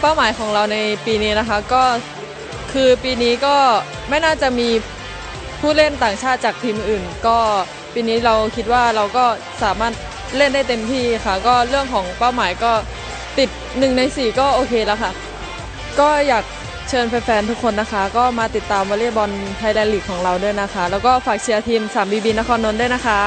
เป้าหมายของเราในปีนี้นะคะ ก็คือปีนี้ก็ไม่น่าจะมีผู้เล่นต่างชาติจากทีมอื่น ก็ปีนี้เราคิดว่าเราก็สามารถเล่นได้เต็มที่ค่ะ ก็เรื่องของเป้าหมายก็ติดหนึ่งในสี่ก็โอเคแล้วค่ะ ก็อยากเชิญแฟนๆทุกคนนะคะ ก็มาติดตามวอลเลย์บอลไทยแลนด์ลีกของเราด้วยนะคะ แล้วก็ฝากเชียร์ทีม 3BB นครนนท์ด้วยนะคะ